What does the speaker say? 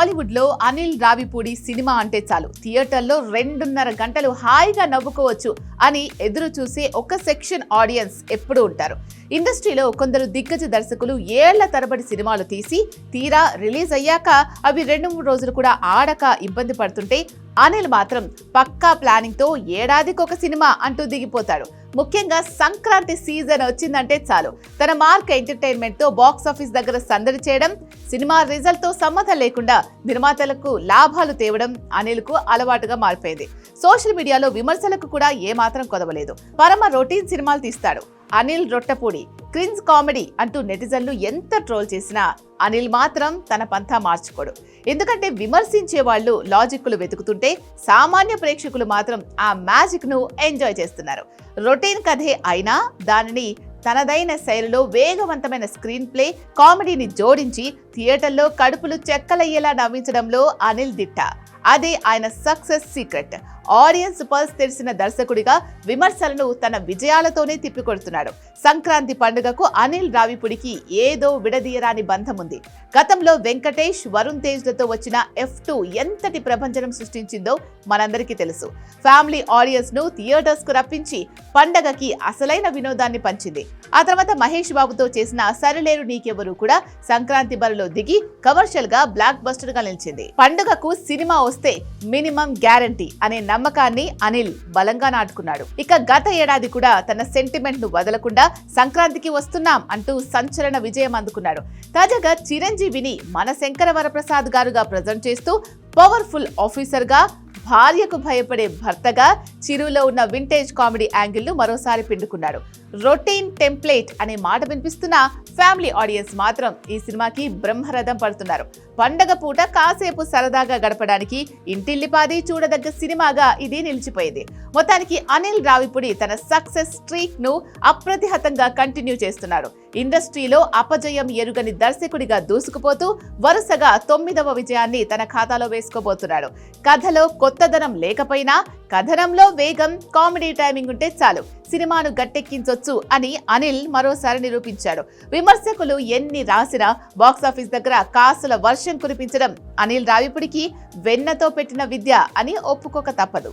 టాలీవుడ్లో అనిల్ రావిపూడి సినిమా అంటే చాలు. థియేటర్లో రెండున్నర గంటలు హాయిగా నవ్వుకోవచ్చు అని ఎదురు చూసే ఒక సెక్షన్ ఆడియన్స్ ఎప్పుడూ ఉంటారు. ఇండస్ట్రీలో కొందరు దిగ్గజ దర్శకులు ఏళ్ళ తరబడి సినిమాలు తీసి తీరా రిలీజ్ అయ్యాక అవి రెండు మూడు రోజులు కూడా ఆడక ఇబ్బంది పడుతుంటే అనిల్ మాత్రం పక్కా ప్లానింగ్తో ఏడాదికి ఒక సినిమా అంటూ దిగిపోతాడు. ముఖ్యంగా సంక్రాంతి సీజన్ వచ్చిందంటే చాలు. తన మార్క్ ఎంటర్టైన్మెంట్తో బాక్స్ ఆఫీస్ దగ్గర సందడి చేయడం సినిమా రిజల్ట్తో సంబంధం లేకుండా నిర్మాతలకు లాభాలు తేవడం అనిల్కు అలవాటుగా మారిపోయింది. సోషల్ మీడియాలో విమర్శలకు కూడా ఏమాత్రం కొదవలేదు. పరమ రొటీన్ సినిమాలు తీస్తాడు. అనిల్ రొట్టపూడి. క్రిన్స్ కామెడీ అంటూ నెటిజన్లు ఎంత ట్రోల్ చేసినా అనిల్ మాత్రం తన పంథా మార్చుకోడు. ఎందుకంటే విమర్శించే వాళ్ళు లాజిక్లు వెతుకుతుంటే సామాన్య ప్రేక్షకులు మాత్రం ఆ మ్యాజిక్ను ఎంజాయ్ చేస్తున్నారు. రొటీన్ కథే అయినా దానిని తనదైన శైలిలో వేగవంతమైన స్క్రీన్ ప్లే కామెడీని జోడించి థియేటర్లో కడుపులు చెక్కలయ్యేలా నవ్వించడంలో అనిల్ దిట్ట. అదే ఆయన సక్సెస్ సీక్రెట్. ఆడియన్స్ పల్స్ తెలిసిన దర్శకుడిగా విమర్శలను తన విజయాలతోనే తిప్పికొడుతున్నాడు. సంక్రాంతి పండుగకు అనిల్ రావిపుడికి ఏదో విడదీయరాని బంధం ఉంది గతంలో వెంకటేష్ వరుణ్ తేజ్లతో వచ్చిన ఎఫ్ టూ ఎంతటి ప్రభంజనం సృష్టించిందో మనందరికీ తెలుసు. ఫ్యామిలీ ఆడియన్స్ను థియేటర్స్కు రప్పించి పండగకి అసలైన వినోదాన్ని పంచింది. ఆ తర్వాత మహేష్ బాబుతో చేసిన సరిలేరు నీకెవరు కూడా సంక్రాంతి బరిలో దిగి కమర్షియల్గా బ్లాక్ బస్టర్గా నిలిచింది. పండుగకు సినిమా వస్తే మినిమం గ్యారంటీ అనే నమ్మకాన్ని అనిల్ బలంగా నాటుకున్నాడు. ఇక గత ఏడాది కూడా తన సెంటిమెంట్ను వదలకుండా సంక్రాంతికి వస్తున్నాం అంటూ సంచలన విజయం అందుకున్నాడు. తాజాగా చిరంజీవిని మన శంకర వరప్రసాద్ గారుగా ప్రజెంట్ చేస్తూ పవర్ఫుల్ ఆఫీసర్గా భార్యకు భయపడే భర్తగా చిరులో ఉన్న వింటేజ్ కామెడీ యాంగిల్ మరోసారి పిండుకున్నాడు. రొటీన్ టెంప్లేట్ అనే మాట వినిపిస్తున్న ఫ్యామిలీ ఆడియన్స్ మాత్రం ఈ సినిమాకి బ్రహ్మరథం పడుతున్నారు. పండగ పూట కాసేపు సరదాగా గడపడానికి ఇంటిల్లిపాది చూడదగ్గ సినిమాగా ఇది నిలిచిపోయింది. మొత్తానికి అనిల్ రావిపుడి తన సక్సెస్ స్ట్రీక్ను అప్రతిహతంగా కంటిన్యూ చేస్తున్నాడు ఇండస్ట్రీలో అపజయం ఎరుగని దర్శకుడిగా దూసుకుపోతూ వరుసగా తొమ్మిదవ విజయాన్ని తన ఖాతాలో వేసుకోబోతున్నాడు. కథలో కొత్తదనం లేకపోయినా కథనంలో వేగం కామెడీ టైమింగ్ ఉంటే చాలు. సినిమాను గట్టెక్కించొచ్చు అని అనిల్ మరోసారి నిరూపించాడు. విమర్శకులు ఎన్ని రాసినా బాక్సాఫీస్ దగ్గర కాసుల వర్షం కురిపించడం అనిల్ రావిపుడికి వెన్నతో పెట్టిన విద్య అని ఒప్పుకోక తప్పదు.